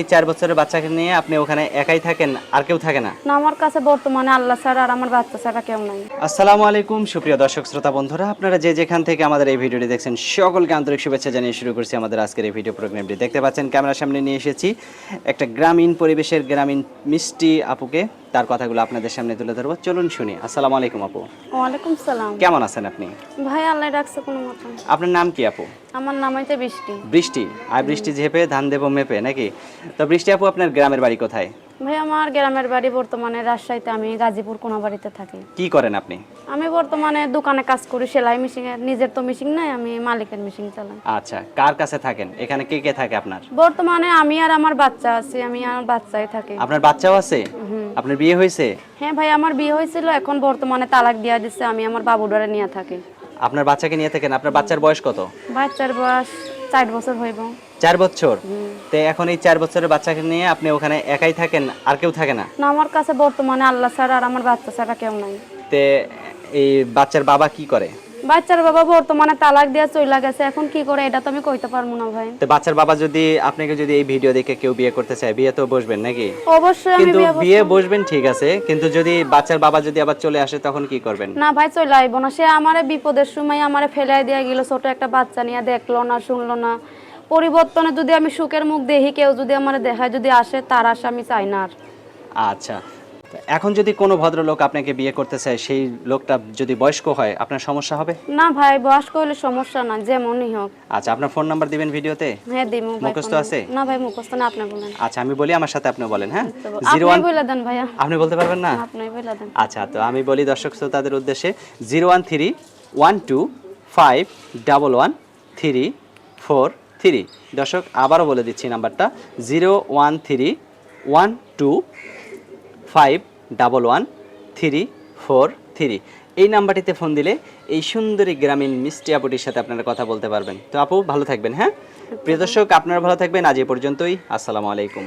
এই চার বছরের বাচ্চাকে নিয়ে আপনি ওখানে একাই থাকেন আর কেউ থাকে না? না আমার কাছে বর্তমানে আল্লাহ ছাড়া আর আমার বাচ্চা ছাড়া কেউ নাই। আসসালামু আলাইকুম সুপ্রিয় দর্শক শ্রোতা বন্ধুরা আপনারা যে যেখান থেকে আমাদের এই ভিডিওটি দেখছেন সকলকে আন্তরিক শুভেচ্ছা জানিয়ে শুরু করছি আমাদের আজকের এই ভিডিও প্রোগ্রামটি। দেখতে পাচ্ছেন ক্যামেরার সামনে নিয়ে এসেছি একটা গ্রামীণ পরিবেশের গ্রামীণ মিষ্টি আপুকে। তার কথাগুলো আপনাদের সামনে তুলে ধরবো। চলুন শুনি। আসসালামু আলাইকুম আপু। ওয়ালাইকুম সালাম। কেমন আছেন আপনি? ভাই আল্লাহ রাখছে কোনো মতন আপনার নাম কি আপু? আমার নাম হইতে বৃষ্টি। বৃষ্টি। আর বৃষ্টি ঝেপে ধান দেব মেপে নাকি? তো বৃষ্টি আপু আপনার গ্রামের বাড়ি কোথায়? ভাই আমার গ্রামের বাড়ি বর্তমানে রাজশাহীতে আমি গাজীপুর কোনাবাড়িতে থাকি। কি করেন আপনি? আমি বর্তমানে দোকানে কাজ করি সেলাই মেশিন নিজের তো মেশিন নাই আমি মালিকের মেশিন চালাই। আচ্ছা কার কাছে থাকেন? এখানে কে কে থাকে আপনার? বর্তমানে আমি আর আমার বাচ্চা আছি আমি আর আমার বাচ্চাই থাকি। আপনার বাচ্চাও আছে? আপনার বিয়ে হয়েছে? হ্যাঁ ভাই আমার বিয়ে হয়েছিল এখন বর্তমানে তালাক দিয়া দিচ্ছে আমি আমার বাবুডারে নিয়ে থাকি। আপনার বাচ্চাকে নিয়ে থাকেন আপনার বাচ্চার বয়স কত? বাচ্চার বয়স চার বছর হইব। চার বছর? তো এখন এই চার বছরের বাচ্চাকে নিয়ে আপনি ওখানে একাই থাকেন আর কেউ থাকে না? না আমার কাছে বর্তমানে আল্লাহ ছাড়া আর আমার বাচ্চা ছাড়া কেউ নাই। তে এই বাচ্চার বাবা কি করে? বাচ্চার বাবা বর্তমানে তালাক দিয়ে চলে গেছে এখন কি করে? এটা তো আমি কইতে পারব না ভাই। তো বাচ্চার বাবা যদি আপনাকে যদি এই ভিডিও দেখে কেউ বিয়ে করতে চায় বিয়ে তো বসবেন নাকি? অবশ্যই আমি কিন্তু বিয়ে বসবো। বিয়ে বসবেন ঠিক আছে কিন্তু যদি বাচ্চার বাবা যদি আবার চলে আসে তখন কি করবেন? না ভাই চলে আইব না। সে আমারে বিপদের সময় আমারে ফেলাই দিয়ে গেল ছোট একটা বাচ্চা নিয়ে দেখল না শুনলো না। পরিবর্তনে যদি আমি সুখের মুখ দেখি কেউ যদি আমার দেখায় যদি আসে তার আশা আমি চাই না আর। আচ্ছা। এখন যদি কোনো ভদ্রলোক আপনাকে বিয়ে করতে চায় সেই লোকটা যদি বয়স্ক হয় আপনার সমস্যা হবে? না ভাই বয়স্ক হলে সমস্যা না যেমনই হোক। আচ্ছা আপনার ফোন নাম্বার দিবেন ভিডিওতে? হ্যাঁ দিমু ভাই মুখস্থ আছে? না ভাই মুখস্থ না আপনি বলেন। আচ্ছা আমি বলি আমার সাথে আপনি বলেন হ্যাঁ? আপনি বলে দেন ভাইয়া। আপনি বলতে পারবেন না? আপনি বলে দেন। আচ্ছা তো আমি বলি দর্শক শ্রোতাদের উদ্দেশ্যে zero one three one two five double one three four three. দর্শক আবারও বলে দিচ্ছি নাম্বারটা zero one three one two five double one three four three এই নাম্বারটিতে ফোন দিলে এই সুন্দরী গ্রামীণ মিষ্টি আপুটির সাথে আপনারা কথা বলতে পারবেন। তো আপু ভালো থাকবেন হ্যাঁ? প্রিয় দর্শক আপনারা ভালো থাকবেন। আজ এ পর্যন্তই। আসসালামু আলাইকুম।